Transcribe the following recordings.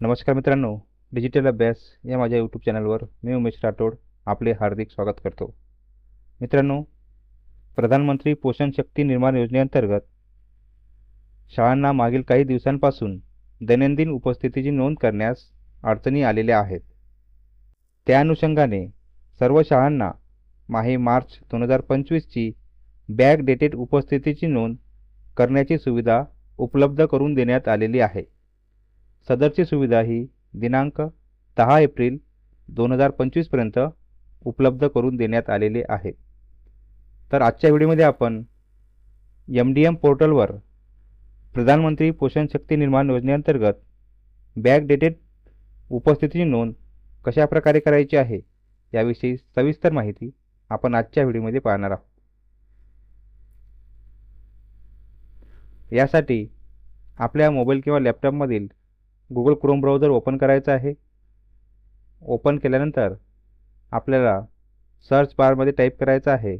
नमस्कार मित्रांनो डिजिटल अभ्यास या माझ्या यूट्यूब चॅनलवर मी उमेश राठोड आपले हार्दिक स्वागत करतो. मित्रांनो प्रधानमंत्री पोषण शक्ती निर्माण योजनेअंतर्गत शाळांना मागील काही दिवसांपासून दैनंदिन उपस्थितीची नोंद करण्यास अडचणी आलेल्या आहेत. त्या अनुषंगाने सर्व शाळांना माहे मार्च दोन हजार पंचवीसची बॅक डेटेड उपस्थितीची नोंद करण्याची सुविधा उपलब्ध करून देण्यात आलेली आहे. सदरची सुविधा ही दिनांक दहा एप्रिल दोन हजार पंचवीसपर्यंत उपलब्ध करून देण्यात आलेली आहे. तर आजच्या व्हिडिओमध्ये आपण एम डी एम पोर्टलवर प्रधानमंत्री पोषण शक्ती निर्माण योजनेअंतर्गत बॅक डेटेड उपस्थितीची नोंद कशा प्रकारे करायची आहे याविषयी सविस्तर माहिती आपण आजच्या व्हिडिओमध्ये पाहणार आहोत. यासाठी आपल्या मोबाईल किंवा लॅपटॉपमधील गुगल क्रोम ब्राउझर ओपन करायचं आहे. ओपन केल्यानंतर आपल्याला सर्च बारमध्ये टाईप करायचं आहे.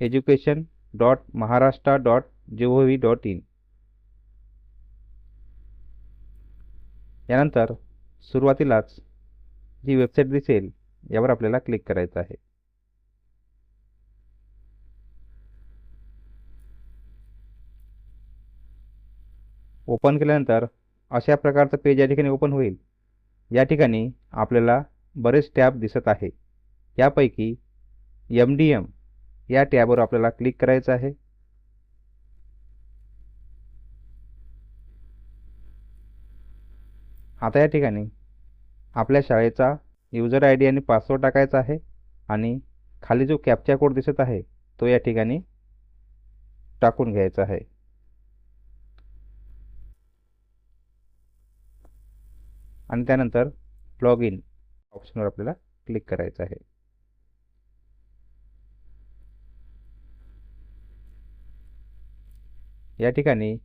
Education dot Maharashtra dot G O V dot in यानंतर सुरुवातीलाच जी वेबसाईट दिसेल यावर आपल्याला क्लिक करायचं आहे. ओपन केल्यानंतर अशा प्रकारचं पेज या ठिकाणी ओपन होईल. या ठिकाणी आपल्याला बरेच टॅब दिसत आहे. यापैकी एम डी एम या टॅबवर आपल्याला क्लिक करायचं आहे. आता या ठिकाणी आपल्या शाळेचा युजर आय डी आणि पासवर्ड टाकायचा आहे आणि खाली जो कॅप्चा कोड दिसत आहे तो या ठिकाणी टाकून घ्यायचा आहे. आणि त्यानंतर लॉग इन ऑप्शनवर आपल्याला क्लिक करायचं आहे. या ठिकाणी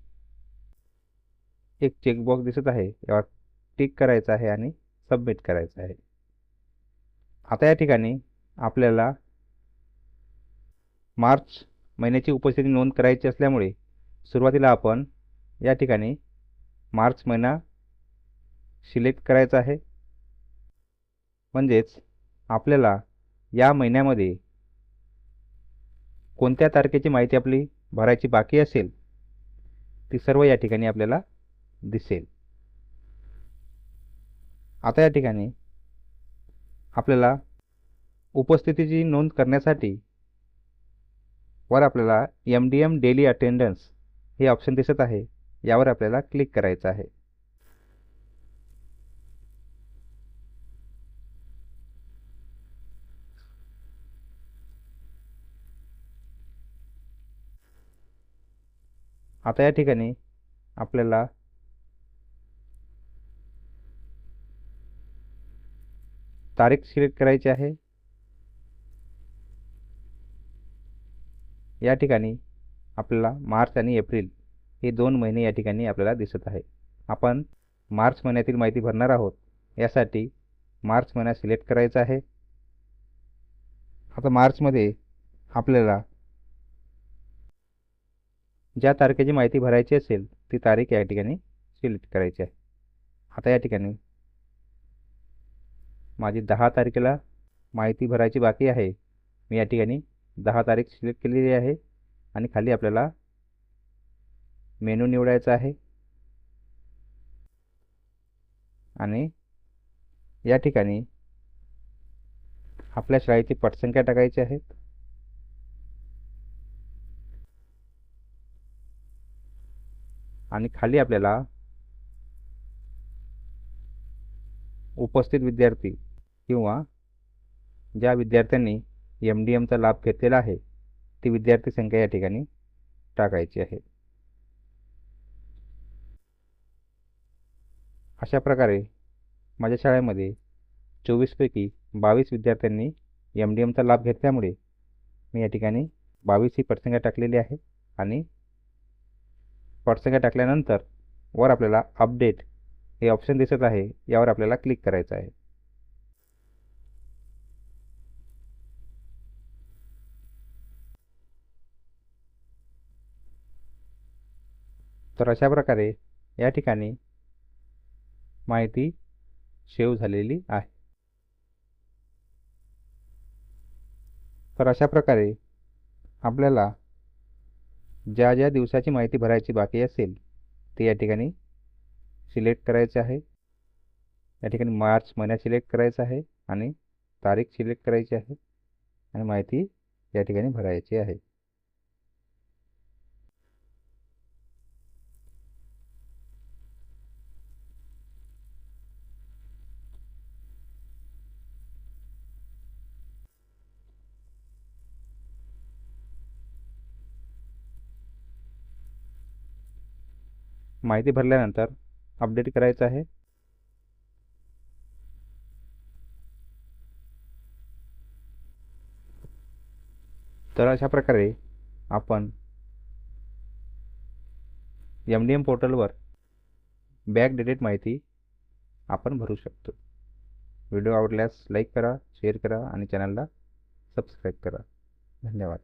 एक चेकबॉक्स दिसत आहे. यावर टिक करायचं आहे आणि सबमिट करायचं आहे. आता या ठिकाणी आपल्याला मार्च महिन्याची उपस्थिती नोंद करायची असल्यामुळे सुरुवातीला आपण या ठिकाणी मार्च महिना सिलेक्ट करायचा आहे. म्हणजेच आपल्याला या महिन्यामध्ये कोणत्या तारखेची माहिती आपली भरायची बाकी असेल ती सर्व या ठिकाणी आपल्याला दिसेल. आता या ठिकाणी आपल्याला उपस्थितीची नोंद करण्यासाठी वर आपल्याला M D M daily attendance हे ऑप्शन दिसत आहे. यावर आपल्याला क्लिक करायचं आहे. आता या ठिकाणी आपल्याला तारीख सिलेक्ट करायची आहे. या ठिकाणी आपल्याला मार्च आणि एप्रिल हे दोन महिने या ठिकाणी आपल्याला दिसत आहे. आपण मार्च महिन्यातील माहिती भरणार आहोत. यासाठी मार्च महिना सिलेक्ट करायचा आहे. आता मार्चमध्ये आपल्याला ज्या तारखेची माहिती भरायची असेल ती तारीख या ठिकाणी सिलेक्ट करायची आहे. आता या ठिकाणी माझी दहा तारखेला माहिती भरायची बाकी आहे. मी या ठिकाणी दहा तारीख सिलेक्ट केलेली आहे आणि खाली आपल्याला मेनू निवडायचा आहे. आणि या ठिकाणी आपल्या शाळेची पटसंख्या टाकायची आहेत आणि खाली आपल्याला उपस्थित विद्यार्थी किंवा ज्या विद्यार्थ्यांनी एम डी एमचा लाभ घेतलेला आहे ती विद्यार्थी संख्या या ठिकाणी टाकायची आहे. अशा प्रकारे माझ्या शाळेमध्ये चोवीसपैकी बावीस विद्यार्थ्यांनी एम डी एमचा लाभ घेतल्यामुळे मी या ठिकाणी बावीस ही पटसंख्या टाकलेली आहे आणि पटसंख्या टाकल्यानंतर वर आपल्याला अपडेट हे ऑप्शन दिसत आहे यावर आपल्याला क्लिक करायचं आहे. तर अशा प्रकारे या ठिकाणी माहिती सेव्ह झालेली आहे. तर अशा प्रकारे आपल्याला ज्या ज्या दिवसाची माहिती भरायची बाकी असेल ते या ठिकाणी सिलेक्ट करायचे आहे. या ठिकाणी मार्च महिन्यात सिलेक्ट करायचं आहे आणि तारीख सिलेक्ट करायची आहे आणि माहिती या ठिकाणी भरायची आहे. माहिती भरल्यानंतर अपडेट करायचं आहे. तर अशा प्रकारे आपण एम डी एम पोर्टलवर बॅक डेटेड माहिती आपण भरू शकतो. व्हिडिओ आवडल्यास लाईक करा शेअर करा आणि चॅनलला सबस्क्राईब करा. धन्यवाद.